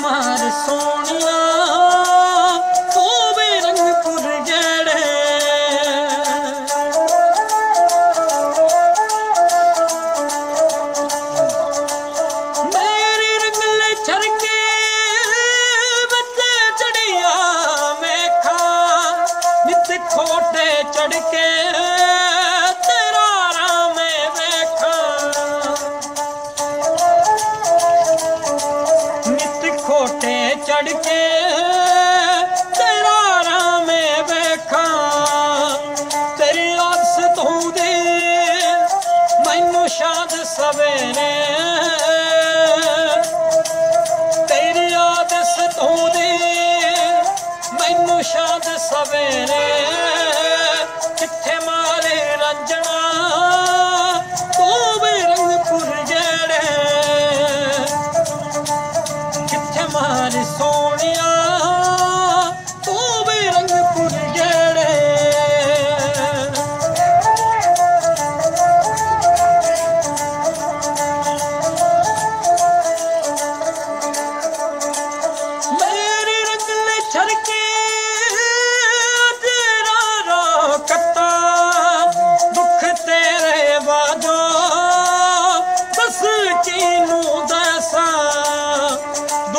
ਸੋਹਣਿਆ ਤੂੰ ਵੀ ਰੰਗਪੁਰ ਜੜੇ ਮੇਰੇ ਰੰਗਲੇ ਛਰਕੇ ਬੱਤੇ ਮੈਂ ਖਾ ਨਿਤ ਖੋਟੇ ਚੜ ਕੇ ਚੜ ਕੇ ਤੇਰਾ ਰਾਮੇ ਵੇਖਾਂ। ਤੇਰੀ ਆਸ ਤੂੰ ਦੇ ਮੈਨੂੰ ਸ਼ਾਦ ਸਵੇਰੇ ਤੇਰੀ ਆਦਸ ਤੂੰ ਦੇ ਮੈਨੂੰ ਸ਼ਾਦ ਸਵੇਰੇ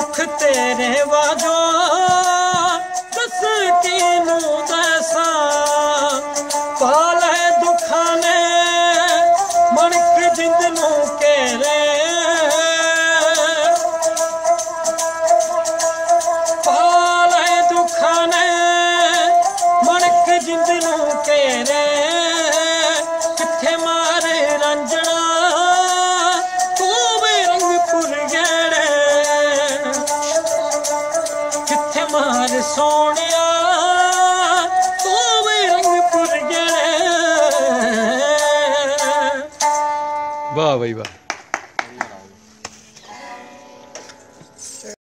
ਦੁੱਖ ਤੇਰੇ ਬਾਜੋ ਬਸ ਕਿਨੂੰ ਦੱਸਾਂ? ਪਾਲੇ ਦੁੱਖਾਂ ਨੇ ਮਣਕ ਜਿੰਦ ਨੂੰ ਘੇਰੇ। ਪਾਲੇ ਦੁੱਖਾਂ ਨੇ ਮਣਕ ਜਿੰਦ ਨੂੰ ਘੇਰੇ। ਮਾਰ ਸੋਹਣਿਆ ਤੂੰ ਵੀ ਰੰਗਪੁਰ ਗਿਆ ਵਾਹ ਬਈ ਵਾਹ।